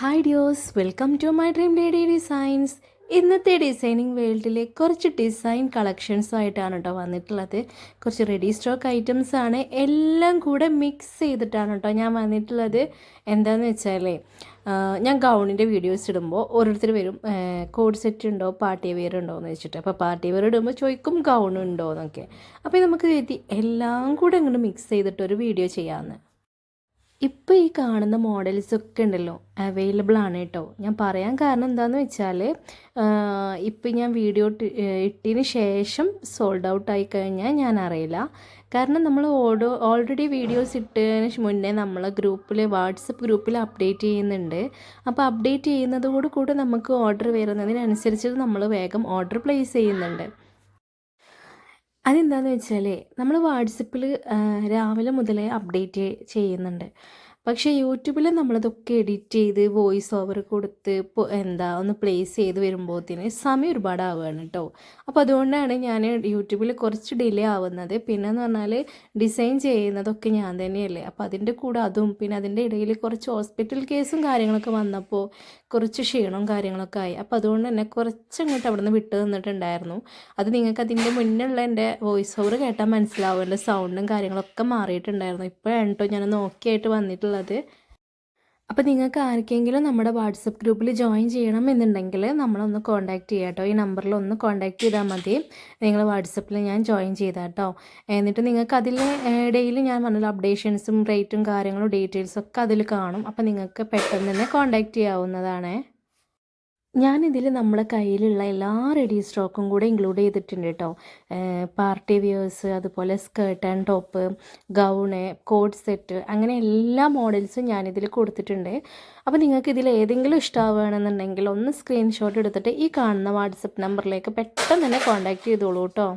Hi dears welcome to my Dream Lady Designs ഇന്നത്തെ designing വേൾഡിലെ കുറച്ച് ഡിസൈൻ കളക്ഷൻസും ആയിട്ടാണ് കേട്ടോ വന്നിട്ടുള്ളത്. കുറച്ച് റെഡി സ്റ്റോക്ക് ഐറ്റംസ് ആണ്. എല്ലാം കൂടെ മിക്സ് ചെയ്തിട്ടാണ് കേട്ടോ ഞാൻ വന്നിട്ടുള്ളത്. എന്താണെന്ന് വെച്ചാലേ ഞാൻ ഗൗണിന്റെ വീഡിയോസ് ഇടുമ്പോൾ ഓരോരുത്തർ വരും കോഡ് സെറ്റ് ഉണ്ടോ പാർട്ടി വെയർ ഉണ്ടോ എന്ന് വെച്ചിട്ട്. അപ്പോൾ പാർട്ടി വെയർ ഇടുമ്പോൾ ചോദിക്കും ഗൗൺ ഉണ്ടോ എന്നൊക്കെ. അപ്പോൾ നമുക്ക് കരുതി എല്ലാം കൂടെ അങ്ങോട്ട് മിക്സ് ചെയ്തിട്ട് ഒരു വീഡിയോ ചെയ്യാമെന്ന് ഇപ്പോൾ ഈ കാണുന്ന മോഡൽസ് ഒക്കെ ഉണ്ടല്ലോ അവൈലബിൾ ആണ് കേട്ടോ ഞാൻ പറയാൻ കാരണം എന്താണെന്ന് വെച്ചാൽ ഇപ്പം ഞാൻ വീഡിയോ ഇട്ട്- ഇട്ടതിന് ശേഷം സോൾഡ് ഔട്ട് ആയി കഴിഞ്ഞാൽ ഞാൻ അറിയില്ല. കാരണം നമ്മൾ ഓഡോ ഓൾറെഡി വീഡിയോസ് ഇട്ടതിന് മുന്നേ നമ്മൾ ഗ്രൂപ്പിൽ വാട്സപ്പ് ഗ്രൂപ്പിൽ അപ്ഡേറ്റ് ചെയ്യുന്നുണ്ട്. അപ്പോൾ അപ്ഡേറ്റ് ചെയ്യുന്നതോടുകൂടി നമുക്ക് ഓർഡർ വരുന്നതിനനുസരിച്ച് നമ്മൾ വേഗം ഓർഡർ പ്ലേസ് ചെയ്യുന്നുണ്ട്. അതെന്താണെന്ന് വെച്ചാൽ നമ്മൾ വാട്സപ്പിൽ രാവിലെ മുതലേ അപ്ഡേറ്റ് ചെയ്യുന്നുണ്ട്. പക്ഷേ യൂട്യൂബിൽ നമ്മളിതൊക്കെ എഡിറ്റ് ചെയ്ത് വോയിസ് ഓവർ കൊടുത്ത് എന്താ ഒന്ന് പ്ലേസ് ചെയ്ത് വരുമ്പോഴത്തേന് സമയം ഒരുപാട് ആവുകയാണ് കേട്ടോ അപ്പോൾ അതുകൊണ്ടാണ് ഞാൻ യൂട്യൂബിൽ കുറച്ച് ഡിലേ ആവുന്നത്. പിന്നെന്ന് പറഞ്ഞാൽ ഡിസൈൻ ചെയ്യുന്നതൊക്കെ ഞാൻ തന്നെയല്ലേ. അപ്പോൾ അതിന്റെ കൂടെ അതും പിന്നെ അതിന്റെ ഇടയിൽ കുറച്ച് ഹോസ്പിറ്റൽ കേസും കാര്യങ്ങളൊക്കെ വന്നപ്പോൾ കുറച്ച് ക്ഷീണവും കാര്യങ്ങളൊക്കെ ആയി. അപ്പോൾ അതുകൊണ്ട് തന്നെ കുറച്ച് അങ്ങോട്ട് അവിടെ നിന്ന് വിട്ട് നിന്നിട്ടുണ്ടായിരുന്നു. അത് നിങ്ങൾക്ക് അതിന്റെ മുന്നിലുള്ള എന്റെ വോയിസ് ഓവർ കേട്ടാൽ മനസ്സിലാവും എന്റെ സൗണ്ടും കാര്യങ്ങളൊക്കെ മാറിയിട്ടുണ്ടായിരുന്നു. ഇപ്പോഴാണ് കേട്ടോ ഞാൻ നോക്കിയായിട്ട് വന്നിട്ടുള്ളത്. അപ്പോൾ നിങ്ങൾക്ക് ആർക്കെങ്കിലും നമ്മുടെ വാട്സപ്പ് ഗ്രൂപ്പിൽ ജോയിൻ ചെയ്യണം എന്നുണ്ടെങ്കിൽ നമ്മളൊന്ന് കോൺടാക്റ്റ് ചെയ്യാം കേട്ടോ. ഈ നമ്പറിൽ ഒന്ന് കോൺടാക്റ്റ് ചെയ്താൽ മതി. നിങ്ങൾ വാട്സപ്പിൽ ഞാൻ ജോയിൻ ചെയ്താൽ കേട്ടോ. എന്നിട്ട് നിങ്ങൾക്ക് അതിൽ ഡെയിലി ഞാൻ പറഞ്ഞ അപ്ഡേഷൻസും റേറ്റും കാര്യങ്ങളും ഡീറ്റെയിൽസും ഒക്കെ അതിൽ കാണും. അപ്പോൾ നിങ്ങൾക്ക് പെട്ടെന്ന് തന്നെ കോൺടാക്റ്റ് ചെയ്യാവുന്നതാണ്. ഞാനിതിൽ നമ്മളെ കയ്യിലുള്ള എല്ലാ റെഡി സ്റ്റോക്കും കൂടെ ഇൻക്ലൂഡ് ചെയ്തിട്ടുണ്ട് കേട്ടോ. പാർട്ടി വിയേഴ്സ് അതുപോലെ skirt and top gown coord set അങ്ങനെ എല്ലാ മോഡൽസും ഞാനിതിൽ കൊടുത്തിട്ടുണ്ട്. അപ്പോൾ നിങ്ങൾക്ക് ഇതിൽ ഏതെങ്കിലും ഇഷ്ടമാവുകയാണെന്നുണ്ടെങ്കിൽ ഒന്ന് സ്ക്രീൻഷോട്ട് എടുത്തിട്ട് ഈ കാണുന്ന വാട്സപ്പ് നമ്പറിലേക്ക് പെട്ടെന്ന് തന്നെ കോൺടാക്റ്റ് ചെയ്തോളൂ കേട്ടോ.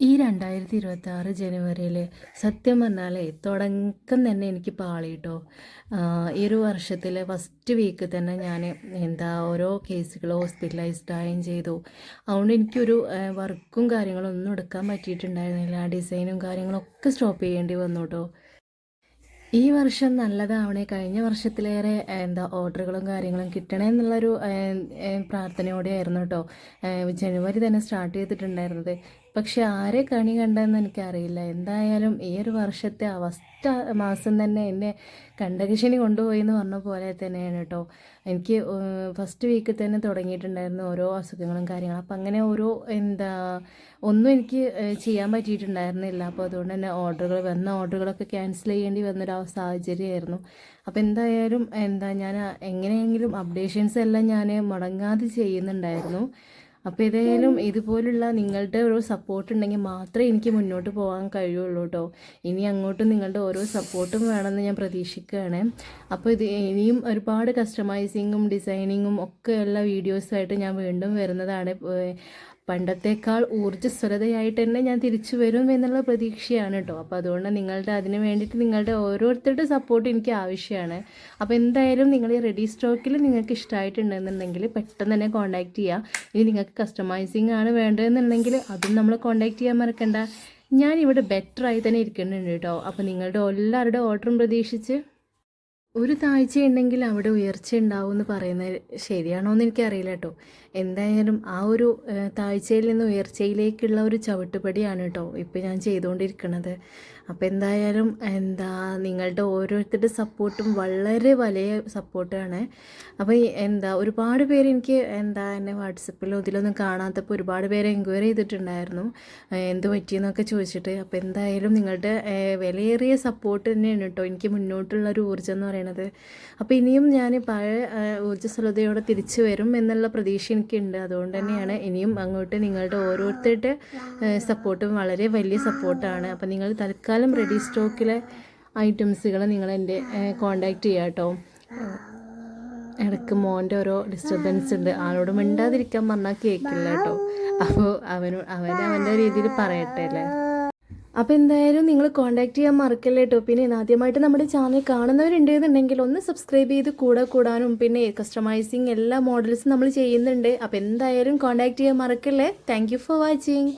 ഈ രണ്ടായിരത്തി ഇരുപത്തി ആറ് ജനുവരിയിൽ സത്യം പറഞ്ഞാലേ തുടക്കം തന്നെ എനിക്ക് പാളി കേട്ടോ ഈ ഒരു വർഷത്തിലെ ഫസ്റ്റ് വീക്ക് തന്നെ ഞാൻ എന്താ ഓരോ കേസുകൾ ഹോസ്പിറ്റലൈസ്ഡ് ആയും ചെയ്തു. അതുകൊണ്ട് എനിക്കൊരു വർക്കും കാര്യങ്ങളും ഒന്നും എടുക്കാൻ പറ്റിയിട്ടുണ്ടായിരുന്നില്ല. ഡിസൈനും കാര്യങ്ങളൊക്കെ സ്റ്റോപ്പ് ചെയ്യേണ്ടി വന്നു കേട്ടോ ഈ വർഷം നല്ലതാവണേ കഴിഞ്ഞ വർഷത്തിലേറെ എന്താ ഓർഡറുകളും കാര്യങ്ങളും കിട്ടണേ എന്നുള്ളൊരു പ്രാർത്ഥനയോടെയായിരുന്നു കേട്ടോ ജനുവരി തന്നെ സ്റ്റാർട്ട് ചെയ്തിട്ടുണ്ടായിരുന്നത്. പക്ഷെ ആരെ കണി കണ്ടെന്ന് എനിക്കറിയില്ല. എന്തായാലും ഈ ഒരു വർഷത്തെ അവസ്ഥ മാസം തന്നെ എന്നെ കണ്ടകശിനി കൊണ്ടുപോയി എന്ന് പറഞ്ഞ പോലെ തന്നെയാണ് കേട്ടോ എനിക്ക് ഫസ്റ്റ് വീക്കിൽ തന്നെ തുടങ്ങിയിട്ടുണ്ടായിരുന്നു ഓരോ അസുഖങ്ങളും കാര്യങ്ങളും. അപ്പം അങ്ങനെ ഓരോ എന്താ ഒന്നും എനിക്ക് ചെയ്യാൻ പറ്റിയിട്ടുണ്ടായിരുന്നില്ല. അപ്പോൾ അതുകൊണ്ട് തന്നെ ഓർഡറുകൾ വന്ന ഓർഡറുകളൊക്കെ ക്യാൻസൽ ചെയ്യേണ്ടി വന്നൊരു സാഹചര്യമായിരുന്നു. അപ്പോൾ എന്തായാലും എന്താ ഞാൻ എങ്ങനെയെങ്കിലും അപ്ഡേഷൻസ് എല്ലാം ഞാൻ മുടങ്ങാതെ ചെയ്യുന്നുണ്ടായിരുന്നു. അപ്പോൾ ഏതായാലും ഇതുപോലുള്ള നിങ്ങളുടെ ഒരു സപ്പോർട്ട് ഉണ്ടെങ്കിൽ മാത്രമേ എനിക്ക് മുന്നോട്ട് പോകാൻ കഴിയുള്ളൂ കേട്ടോ ഇനി അങ്ങോട്ടും നിങ്ങളുടെ ഓരോ സപ്പോർട്ടും വേണമെന്ന് ഞാൻ പ്രതീക്ഷിക്കുകയാണ്. അപ്പോൾ ഇത് ഇനിയും ഒരുപാട് കസ്റ്റമൈസിങ്ങും ഡിസൈനിങ്ങും ഒക്കെ വീഡിയോസായിട്ട് ഞാൻ വീണ്ടും വരുന്നതാണ്. പണ്ടത്തേക്കാൾ ഊർജസ്വലതയായിട്ട് തന്നെ ഞാൻ തിരിച്ചു വരും എന്നുള്ള പ്രതീക്ഷയാണ് കേട്ടോ അപ്പോൾ അതുകൊണ്ട് നിങ്ങളുടെ അതിന് വേണ്ടിയിട്ട് നിങ്ങളുടെ ഓരോരുത്തരുടെ സപ്പോർട്ട് എനിക്ക് ആവശ്യമാണ്. അപ്പോൾ എന്തായാലും നിങ്ങൾ ഈ റെഡി സ്റ്റോക്കിൽ നിങ്ങൾക്ക് ഇഷ്ടമായിട്ടുണ്ടെന്നുണ്ടെങ്കിൽ പെട്ടെന്ന് തന്നെ കോൺടാക്റ്റ് ചെയ്യുക ഇനി നിങ്ങൾക്ക് കസ്റ്റമൈസിങ് ആണ് വേണ്ടതെന്നുണ്ടെങ്കിൽ അതും നമ്മൾ കോൺടാക്റ്റ് ചെയ്യാൻ മറക്കണ്ട. ഞാനിവിടെ ബെറ്ററായി തന്നെ ഇരിക്കുന്നുണ്ട് കേട്ടോ അപ്പോൾ നിങ്ങളുടെ എല്ലാവരുടെ ഓർഡറും പ്രതീക്ഷിച്ച് ഒരു താഴ്ച ഉണ്ടെങ്കിൽ അവിടെ ഉയർച്ച ഉണ്ടാവും എന്ന് പറയുന്നത് ശരിയാണോ എന്ന് എനിക്കറിയില്ല കേട്ടോ. എന്തായാലും ആ ഒരു താഴ്ചയിൽ നിന്ന് ഉയർച്ചയിലേക്കുള്ള ഒരു ചവിട്ടുപടിയാണ് കേട്ടോ ഇപ്പോൾ ഞാൻ ചെയ്തുകൊണ്ടിരിക്കുന്നത്. അപ്പോൾ എന്തായാലും എന്താ നിങ്ങളുടെ ഓരോരുത്തരുടെ സപ്പോർട്ടും വളരെ വലിയ സപ്പോർട്ടാണ്. അപ്പോൾ എന്താ ഒരുപാട് പേര് എനിക്ക് എന്താ എന്നെ വാട്സപ്പിലോ ഇതിലൊന്നും കാണാത്തപ്പോൾ ഒരുപാട് പേര് എൻക്വയറി ചെയ്തിട്ടുണ്ടായിരുന്നു. എന്ത് പറ്റിയെന്നൊക്കെ ചോദിച്ചിട്ട്. അപ്പോൾ എന്തായാലും നിങ്ങളുടെ വിലയേറിയ സപ്പോർട്ട് തന്നെയാണ് കേട്ടോ എനിക്ക് മുന്നോട്ടുള്ള ഒരു ഊർജം എന്ന് പറയുന്നത് അപ്പോൾ ഇനിയും ഞാൻ പഴയ ഊർജസ്വലതയോടെ തിരിച്ചു വരും എന്നുള്ള പ്രതീക്ഷ എനിക്കുണ്ട്. അതുകൊണ്ട് തന്നെയാണ് ഇനിയും അങ്ങോട്ട് നിങ്ങളുടെ ഓരോരുത്തരുടെ സപ്പോർട്ടും വളരെ വലിയ സപ്പോർട്ടാണ്. അപ്പോൾ നിങ്ങൾ തൽക്കാലം റെഡി സ്റ്റോക്കിലെ ഐറ്റംസുകൾ നിങ്ങൾ എന്റെ കോണ്ടാക്ട് ചെയ്യാം കേട്ടോ ഇടയ്ക്ക് മോന്റെ ഓരോ ഡിസ്റ്റർബൻസ് ഉണ്ട്. ആളോട് മിണ്ടാതിരിക്കാൻ പറഞ്ഞാൽ കേൾക്കില്ല കേട്ടോ അപ്പോൾ അവന് അവൻ അവന്റെ രീതിയിൽ പറയട്ടെ അല്ലേ? അപ്പോൾ എന്തായാലും നിങ്ങൾ കോൺടാക്ട് ചെയ്യാൻ മറക്കല്ലേ കേട്ടോ പിന്നെ ആദ്യമായിട്ട് നമ്മുടെ ചാനൽ കാണുന്നവരുണ്ടെന്നുണ്ടെങ്കിൽ ഒന്ന് സബ്സ്ക്രൈബ് ചെയ്ത് കൂടെ കൂടാനും പിന്നെ കസ്റ്റമൈസിങ് എല്ലാ മോഡൽസും നമ്മൾ ചെയ്യുന്നുണ്ട്. അപ്പോൾ എന്തായാലും കോൺടാക്ട് ചെയ്യാൻ മറക്കല്ലേ. Thank for watching